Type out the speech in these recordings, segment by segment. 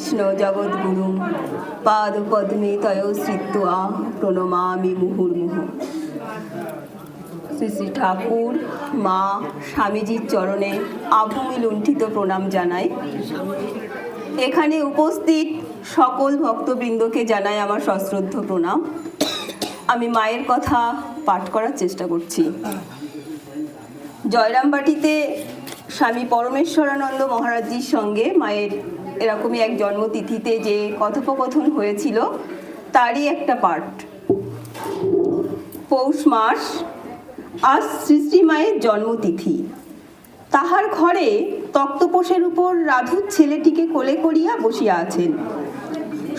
কৃষ্ণ জগদ্গুরু পাদ পদ্মে তয় শ্রিত্বা প্রণমামি মুহুর্মুহু। শ্রী শ্রী ঠাকুর, মা, স্বামীজির চরণে আভূমি লুণ্ঠিত প্রণাম জানাই। এখানে উপস্থিত সকল ভক্তবৃন্দকে জানাই আমার সশ্রদ্ধ প্রণাম। আমি মায়ের কথা পাঠ করার চেষ্টা করছি। জয়রামবাটিতে স্বামী পরমেশ্বরানন্দ মহারাজজির সঙ্গে মায়ের এরকমই এক জন্মতিথিতে যে কথোপকথন হয়েছিল, তারই একটা পার্ট পৌষ মাস, আজ শ্রী মায়ের জন্মতিথি। তাহার ঘরে তক্তপোষের উপর রাধুর ছেলেটিকে কোলে করিয়া বসিয়া আছেন।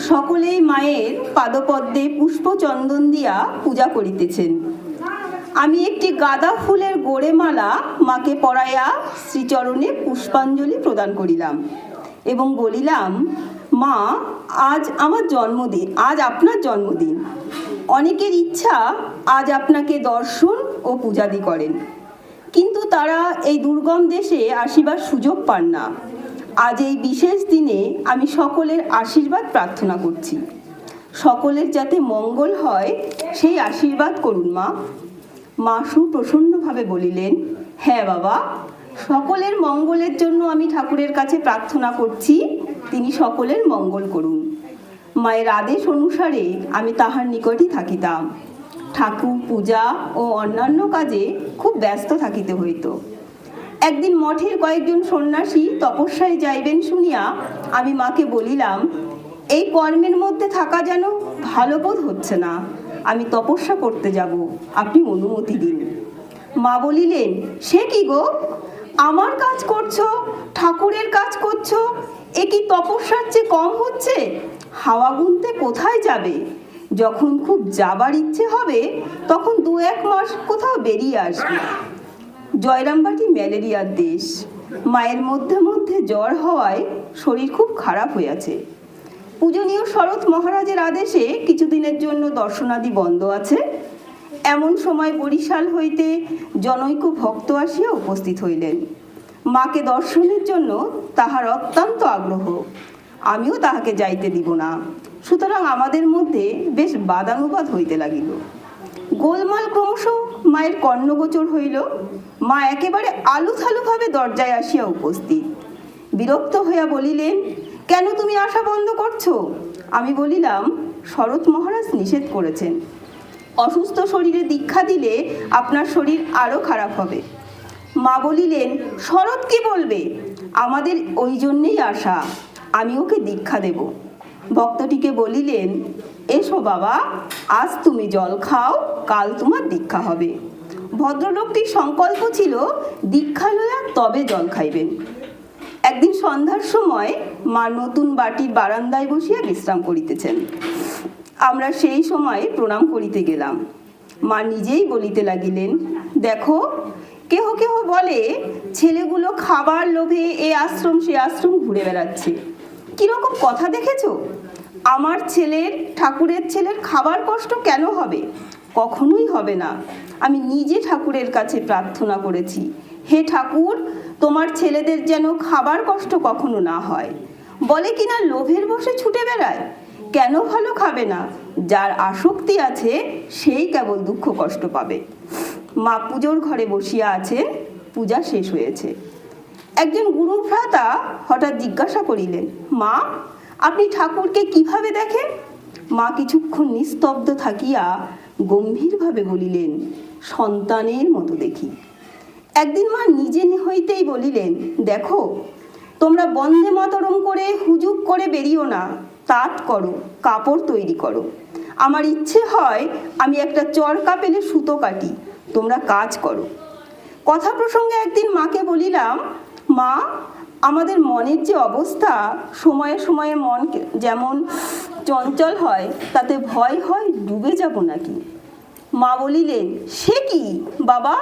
সকলেই মায়ের পাদপদ্মে পুষ্পচন্দন দিয়া পূজা করিতেছেন। আমি একটি গাঁদা ফুলের গোড়েমালা মাকে পরাইয়া শ্রীচরণে পুষ্পাঞ্জলি প্রদান করিলাম। এবং বলিলাম, মা, আজ আমার জন্মদিন, আজ আপনার জন্মদিন। অনেকের ইচ্ছা আজ আপনাকে দর্শন ও পূজাদি করেন। কিন্তু তারা এই দুর্গম দেশে আসিবার সুযোগ পান না। আজ এই বিশেষ দিনে আমি সকলের আশীর্বাদ প্রার্থনা করছি। সকলের যাতে মঙ্গল হয়, সেই আশীর্বাদ করুন মা। মা সুপ্রসন্নভাবে বলিলেন হ্যাঁ বাবা। সকলের মঙ্গলের জন্য আমি ঠাকুরের কাছে প্রার্থনা করছি, তিনি সকলের মঙ্গল করুন। মায়ের আদেশ অনুসারে আমি তাহার নিকটই থাকিতাম। ঠাকুর পূজা ও অন্যান্য কাজে খুব ব্যস্ত থাকিতে হইত। একদিন মঠের কয়েকজন সন্ন্যাসী তপস্যায় যাইবেন শুনিয়া আমি মাকে বলিলাম, এই কর্মের মধ্যে থাকা যেন ভালো বোধ হচ্ছে না। আমি তপস্যা করতে যাব। আপনি অনুমতি দিন। মা বলিলেন, সে কি গো? আমার কাজ করছ? ঠাকুরের কাজ করছ? এ কি তপস্যার চেয়ে কম হচ্ছে? হাওয়া গুনতে কোথায় যাবে? যখন খুব যাবার ইচ্ছে হবে, তখন দু এক মাস কোথাও বেরিয়ে আসবে। জয়রামবাটি ম্যালেরিয়ার দেশ। মায়ের মধ্যে মধ্যে জ্বর হওয়ায় শরীর খুব খারাপ হয়েছে পূজনীয় শরৎ মহারাজের আদেশে কিছুদিনের জন্য দর্শনাদি বন্ধ আছে। এমন সময় বরিশাল হইতে জনৈক ভক্ত আসিয়া উপস্থিত হইলেন। মাকে দর্শনের জন্য তাহার অত্যন্ত আগ্রহ। আমিও তাহাকে যাইতে দিব না। সুতরাং আমাদের মধ্যে বেশ বাদানুবাদ হইতে লাগিল। গোলমাল ক্রমশ মায়ের কর্ণগোচর হইল। মা একেবারে আলুথালুভাবে দরজায় আসিয়া উপস্থিত। বিরক্ত হইয়া বলিলেন, কেন তুমি আসা বন্ধ করছ? আমি বলিলাম, শরৎ মহারাজ নিষেধ করেছেন। অসুস্থ শরীরে দীক্ষা দিলে আপনার শরীর আরও খারাপ হবে। মা বলিলেন, শরৎ কি বলবে? আমাদের ওই জন্যেই আসা। আমি ওকে দীক্ষা দেব। ভক্তটিকে বলিলেন, এসো বাবা, আজ তুমি জল খাও, কাল তোমার দীক্ষা হবে। ভদ্রলোকটির সংকল্প ছিল, দীক্ষা লয়া তবে জল খাইবেন। একদিন সন্ধ্যার সময় মা নতুন বাটির বারান্দায় বসিয়া বিশ্রাম করিতেছেন। আমরা সেই সময় প্রণাম করিতে গেলাম। মা নিজেই বলিতে লাগিলেন, দেখো কেহ কেহ বলে, ছেলেগুলো খাবার লোভে এ আশ্রম সে আশ্রম ঘুরে বেড়াচ্ছে। কীরকম কথা দেখেছ? আমার ছেলের, ঠাকুরের ছেলের খাবার কষ্ট কেন হবে? কখনোই হবে না। আমি নিজে ঠাকুরের কাছে প্রার্থনা করেছি, হে ঠাকুর, তোমার ছেলেদের যেন খাবার কষ্ট কখনো না হয়। বলে কিনা লোভের বসে ছুটে বেড়ায়? কেন ভালো খাবে না? যার আসক্তি আছে, সেই কেবল দুঃখ কষ্ট পাবে। মা পুজোর ঘরে বসিয়া আছেন পূজা শেষ হয়েছে। একজন গুরু ভ্রাতা হঠাৎ জিজ্ঞাসা করিলেন, মা, আপনি ঠাকুরকে কীভাবে দেখেন? মা কিছুক্ষণ নিস্তব্ধ থাকিয়া গম্ভীরভাবে বলিলেন, সন্তানের মতো দেখি। একদিন মা নিজে হইতেই বলিলেন, দেখো, তোমরা বন্দে মাতরম করে হুজুক করে বেরিও না, তাঁত করো, কাপড় তৈরি করো। আমার ইচ্ছে হয় আমি একটা চরকা পেলে সুতো কাটি তোমরা কাজ করো। কথা প্রসঙ্গে একদিন মাকে বলিলাম, মা, আমাদের মনের যে অবস্থা, সময়ে সময়ে মন যেমন চঞ্চল হয়, তাতে ভয় হয় ডুবে যাব নাকি? মা বলিলেন, সে কি? বাবা,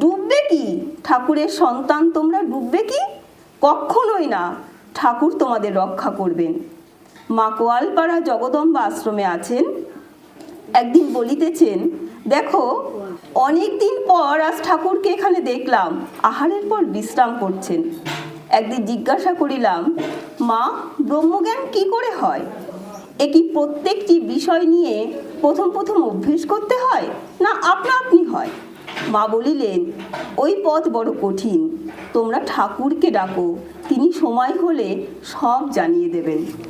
ডুববে কি? ঠাকুরের সন্তান তোমরা ডুববে কি? কখনোই না, ঠাকুর তোমাদের রক্ষা করবেন। মা কোয়ালপাড়া জগদম্বা আশ্রমে আছেন। একদিন বলিতেছেন, দেখো অনেক দিন পর আজ ঠাকুরকে এখানে দেখলাম। আহারের পর বিশ্রাম করছেন। একদিন জিজ্ঞাসা করিলাম, মা, ব্রহ্মজ্ঞান কি করে হয়? এ কি প্রত্যেকটি বিষয় নিয়ে প্রথম প্রথম অভ্যেস করতে হয়, না আপনা আপনি হয়? মা বলিলেন, ওই পথ বড় কঠিন। তোমরা ঠাকুরকে ডাকো, তিনি সময় হলে সব জানিয়ে দেবেন।